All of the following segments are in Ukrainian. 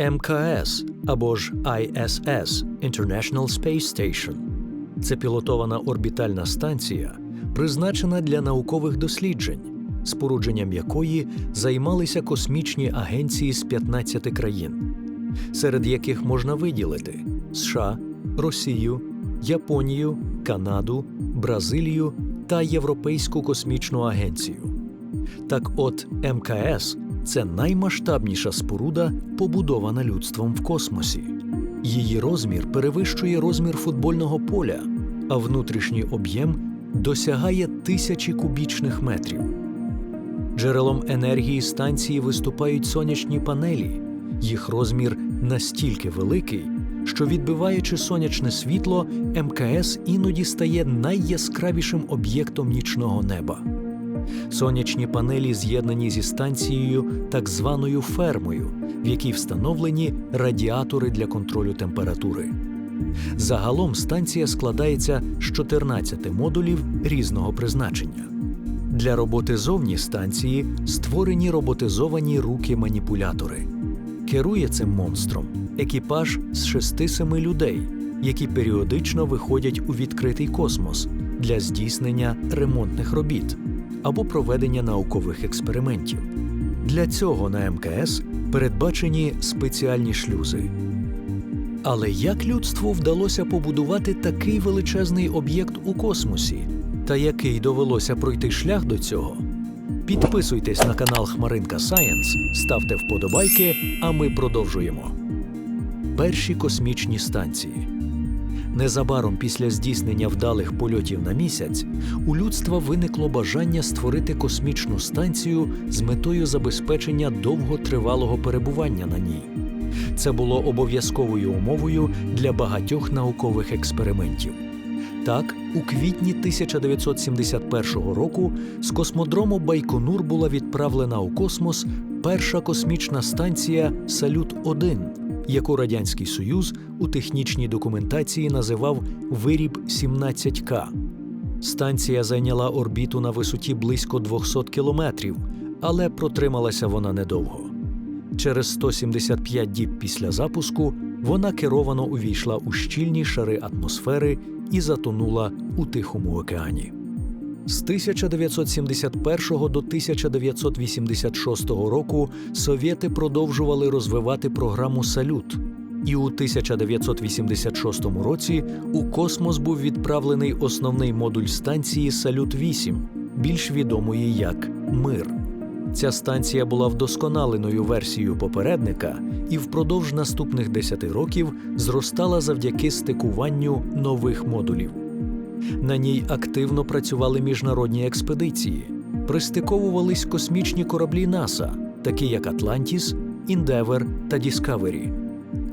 МКС або ж ISS International Space Station. Це пілотована орбітальна станція, призначена для наукових досліджень, спорудженням якої займалися космічні агенції з 15 країн, серед яких можна виділити США, Росію, Японію, Канаду, Бразилію та Європейську космічну агенцію. Так от МКС це наймасштабніша споруда, побудована людством в космосі. Її розмір перевищує розмір футбольного поля, а внутрішній об'єм досягає тисячі кубічних метрів. Джерелом енергії станції виступають сонячні панелі. Їх розмір настільки великий, що відбиваючи сонячне світло, МКС іноді стає найяскравішим об'єктом нічного неба. Сонячні панелі з'єднані зі станцією так званою фермою, в якій встановлені радіатори для контролю температури. Загалом станція складається з 14 модулів різного призначення. Для роботи зовні станції створені роботизовані руки-маніпулятори. Керує цим монстром екіпаж з 6-7 людей, які періодично виходять у відкритий космос для здійснення ремонтних робіт або проведення наукових експериментів. Для цього на МКС передбачені спеціальні шлюзи. Але як людству вдалося побудувати такий величезний об'єкт у космосі, та який довелося пройти шлях до цього? Підписуйтесь на канал Хмаринка Сайенс, ставте вподобайки, а ми продовжуємо. Перші космічні станції. Незабаром після здійснення вдалих польотів на місяць у людства виникло бажання створити космічну станцію з метою забезпечення довготривалого перебування на ній. Це було обов'язковою умовою для багатьох наукових експериментів. Так, у квітні 1971 року з космодрому Байконур була відправлена у космос перша космічна станція Салют 1 яку Радянський Союз у технічній документації називав Виріб 17К. Станція зайняла орбіту на висоті близько 200 кілометрів, але протрималася вона недовго. Через 175 діб після запуску вона керовано увійшла у щільні шари атмосфери і затонула у Тихому океані. З 1971 до 1986 року совєти продовжували розвивати програму Салют. І у 1986 році у космос був відправлений основний модуль станції Салют 8 більш відомої як Мир. Ця станція була вдосконаленою версією попередника і впродовж наступних 10 років зростала завдяки стикуванню нових модулів. На ній активно працювали міжнародні експедиції, пристиковувались космічні кораблі НАСА, такі як Атлантіс, Індевер та Діскавері.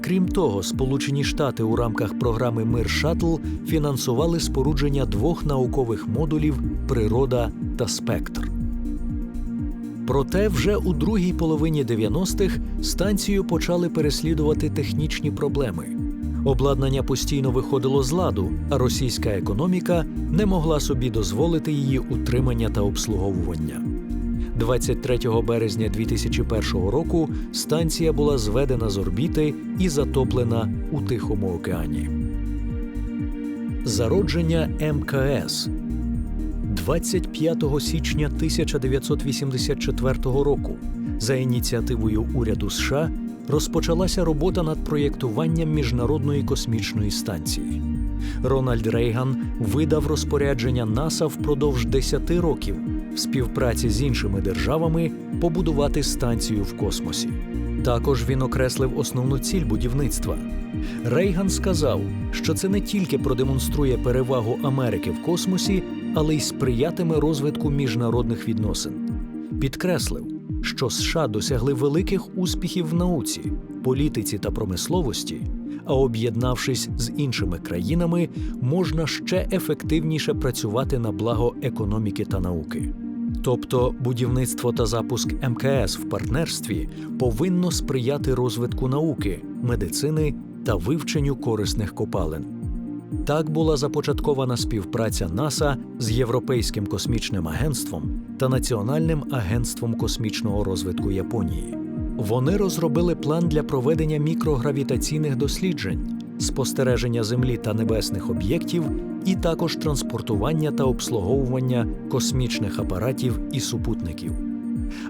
Крім того, Сполучені Штати у рамках програми Мир Шаттл фінансували спорудження двох наукових модулів Природа та Спектр. Проте вже у другій половині 90-х станцію почали переслідувати технічні проблеми. Обладнання постійно виходило з ладу, а російська економіка не могла собі дозволити її утримання та обслуговування. 23 березня 2001 року станція була зведена з орбіти і затоплена у Тихому океані. Зародження МКС 25 січня 1984 року за ініціативою уряду США розпочалася робота над проєктуванням міжнародної космічної станції. Рональд Рейган видав розпорядження НАСА впродовж 10 років в співпраці з іншими державами побудувати станцію в космосі. Також він окреслив основну ціль будівництва. Рейган сказав, що це не тільки продемонструє перевагу Америки в космосі, але й сприятиме розвитку міжнародних відносин. Підкреслив, що США досягли великих успіхів в науці, політиці та промисловості, а об'єднавшись з іншими країнами, можна ще ефективніше працювати на благо економіки та науки. Тобто будівництво та запуск МКС в партнерстві повинно сприяти розвитку науки, медицини та вивченню корисних копалин. Так була започаткована співпраця НАСА з Європейським космічним агентством та Національним агентством космічного розвитку Японії. Вони розробили план для проведення мікрогравітаційних досліджень, спостереження Землі та небесних об'єктів, і також транспортування та обслуговування космічних апаратів і супутників.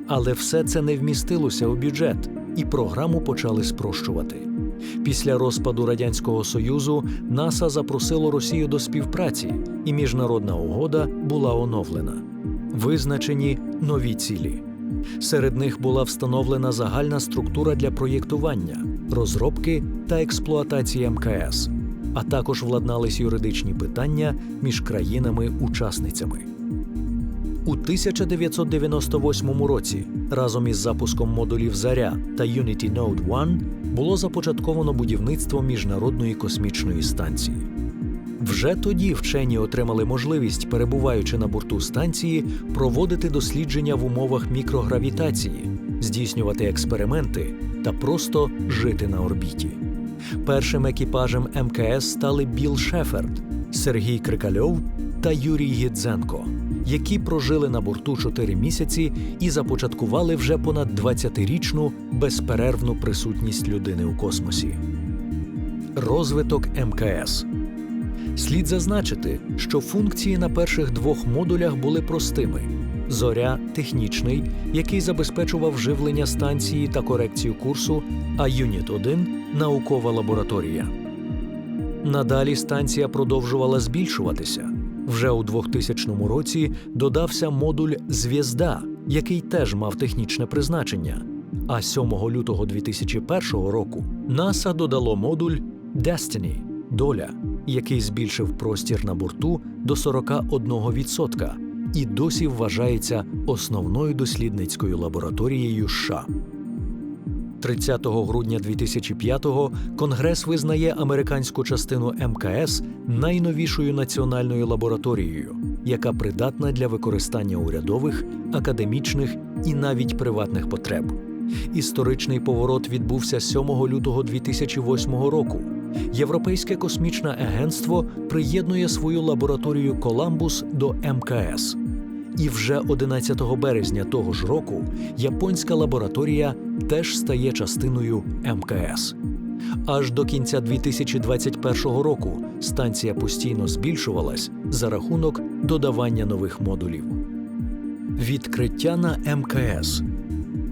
Але все це не вмістилося у бюджет, і програму почали спрощувати. Після розпаду Радянського Союзу НАСА запросило Росію до співпраці, і міжнародна угода була оновлена. Визначені нові цілі. Серед них була встановлена загальна структура для проєктування, розробки та експлуатації МКС, а також владнались юридичні питання між країнами-учасницями. У 1998 році разом із запуском модулів Заря та Unity Node 1 було започатковано будівництво міжнародної космічної станції. Вже тоді вчені отримали можливість, перебуваючи на борту станції, проводити дослідження в умовах мікрогравітації, здійснювати експерименти та просто жити на орбіті. Першим екіпажем МКС стали Біл Шеферд, Сергій Крикальов та Юрій Гідзенко, які прожили на борту 4 місяці і започаткували вже понад 20-річну безперервну присутність людини у космосі. Розвиток МКС Слід зазначити, що функції на перших двох модулях були простими: зоря технічний, який забезпечував живлення станції та корекцію курсу, а Юніт 1 наукова лабораторія. Надалі станція продовжувала збільшуватися. Вже у 2000 році додався модуль Звізда, який теж мав технічне призначення. А 7 лютого 2001 року НАСА додало модуль Destiny доля, який збільшив простір на борту до 41% і досі вважається основною дослідницькою лабораторією США. 30 грудня 2005-го Конгрес визнає американську частину МКС найновішою національною лабораторією, яка придатна для використання урядових, академічних і навіть приватних потреб. Історичний поворот відбувся 7 лютого 2008 року. Європейське космічне агентство приєднує свою лабораторію Коламбус до МКС. І вже 11 березня того ж року японська лабораторія теж стає частиною МКС. Аж до кінця 2021 року станція постійно збільшувалась за рахунок додавання нових модулів. Відкриття на МКС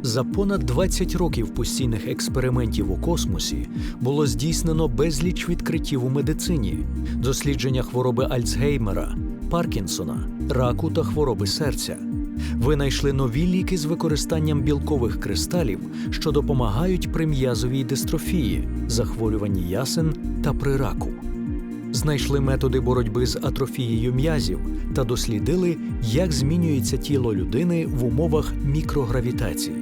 за понад 20 років постійних експериментів у космосі було здійснено безліч відкриттів у медицині, дослідження хвороби Альцгеймера, Паркінсона, раку та хвороби серця. Винайшли нові ліки з використанням білкових кристалів, що допомагають при м'язовій дистрофії, захворюванні ясен та при раку. Знайшли методи боротьби з атрофією м'язів та дослідили, як змінюється тіло людини в умовах мікрогравітації.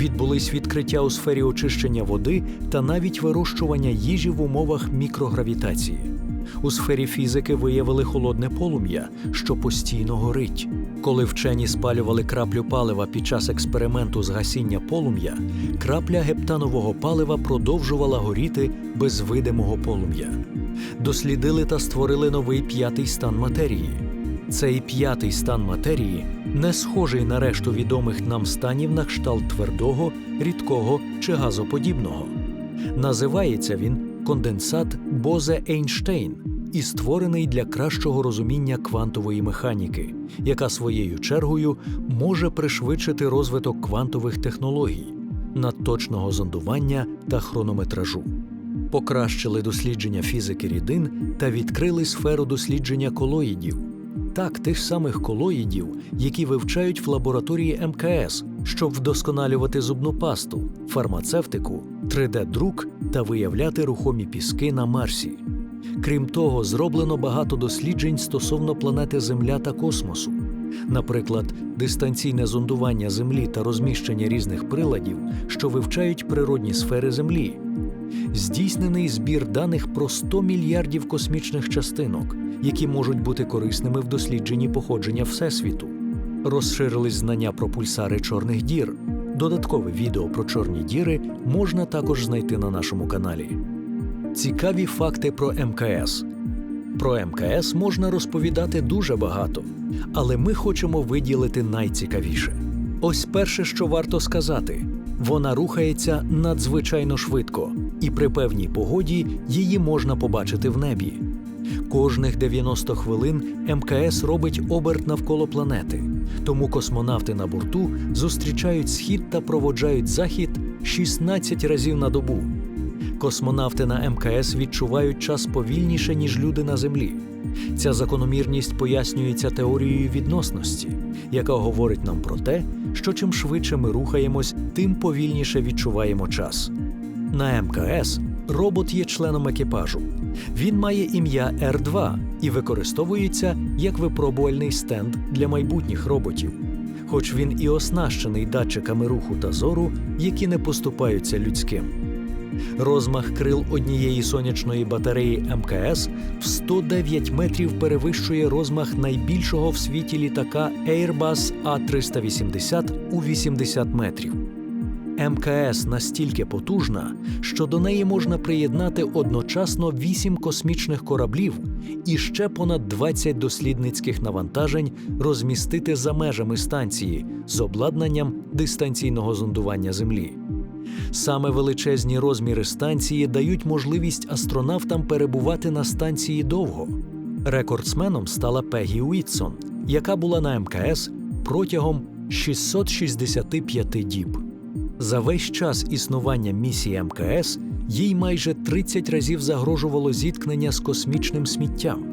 Відбулись відкриття у сфері очищення води та навіть вирощування їжі в умовах мікрогравітації. У сфері фізики виявили холодне полум'я, що постійно горить. Коли вчені спалювали краплю палива під час експерименту з гасіння полум'я, крапля гептанового палива продовжувала горіти без видимого полум'я. Дослідили та створили новий п'ятий стан матерії. Цей п'ятий стан матерії не схожий на решту відомих нам станів на кшталт твердого, рідкого чи газоподібного. Називається він конденсат Бозе Ейнштейн і створений для кращого розуміння квантової механіки, яка своєю чергою може пришвидшити розвиток квантових технологій, надточного зондування та хронометражу. Покращили дослідження фізики рідин та відкрили сферу дослідження колоїдів. Так, тих самих колоїдів, які вивчають в лабораторії МКС, щоб вдосконалювати зубну пасту, фармацевтику, 3D-друк та виявляти рухомі піски на Марсі. Крім того, зроблено багато досліджень стосовно планети Земля та космосу. Наприклад, дистанційне зондування Землі та розміщення різних приладів, що вивчають природні сфери Землі. Здійснений збір даних про 100 мільярдів космічних частинок, які можуть бути корисними в дослідженні походження Всесвіту. Розширились знання про пульсари чорних дір. Додаткове відео про чорні діри можна також знайти на нашому каналі. Цікаві факти про МКС. Про МКС можна розповідати дуже багато, але ми хочемо виділити найцікавіше. Ось перше, що варто сказати: Вона рухається надзвичайно швидко, і при певній погоді її можна побачити в небі. Кожних 90 хвилин МКС робить оберт навколо планети, тому космонавти на борту зустрічають схід та проводжають захід 16 разів на добу. Космонавти на МКС відчувають час повільніше, ніж люди на Землі. Ця закономірність пояснюється теорією відносності, яка говорить нам про те, що чим швидше ми рухаємось, тим повільніше відчуваємо час. На МКС робот є членом екіпажу. Він має ім'я Р2 і використовується як випробувальний стенд для майбутніх роботів. Хоч він і оснащений датчиками руху та зору, які не поступаються людським. Розмах крил однієї сонячної батареї МКС в 109 метрів перевищує розмах найбільшого в світі літака Airbus A380 у 80 метрів. МКС настільки потужна, що до неї можна приєднати одночасно 8 космічних кораблів і ще понад 20 дослідницьких навантажень розмістити за межами станції з обладнанням дистанційного зондування Землі. Саме величезні розміри станції дають можливість астронавтам перебувати на станції довго. Рекордсменом стала Пегі Уітсон, яка була на МКС протягом 665 діб. За весь час існування місії МКС їй майже 30 разів загрожувало зіткнення з космічним сміттям.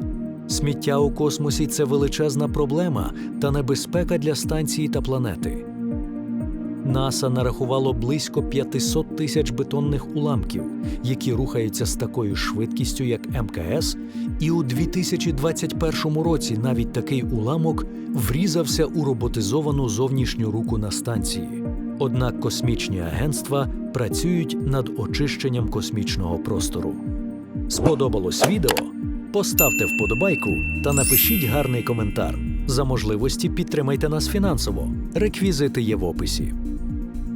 Сміття у космосі це величезна проблема та небезпека для станції та планети. НАСА нарахувало близько 500 тисяч бетонних уламків, які рухаються з такою швидкістю, як МКС, і у 2021 році навіть такий уламок врізався у роботизовану зовнішню руку на станції. Однак космічні агентства працюють над очищенням космічного простору. Сподобалось відео? Поставте вподобайку та напишіть гарний коментар. За можливості підтримайте нас фінансово. Реквізити є в описі.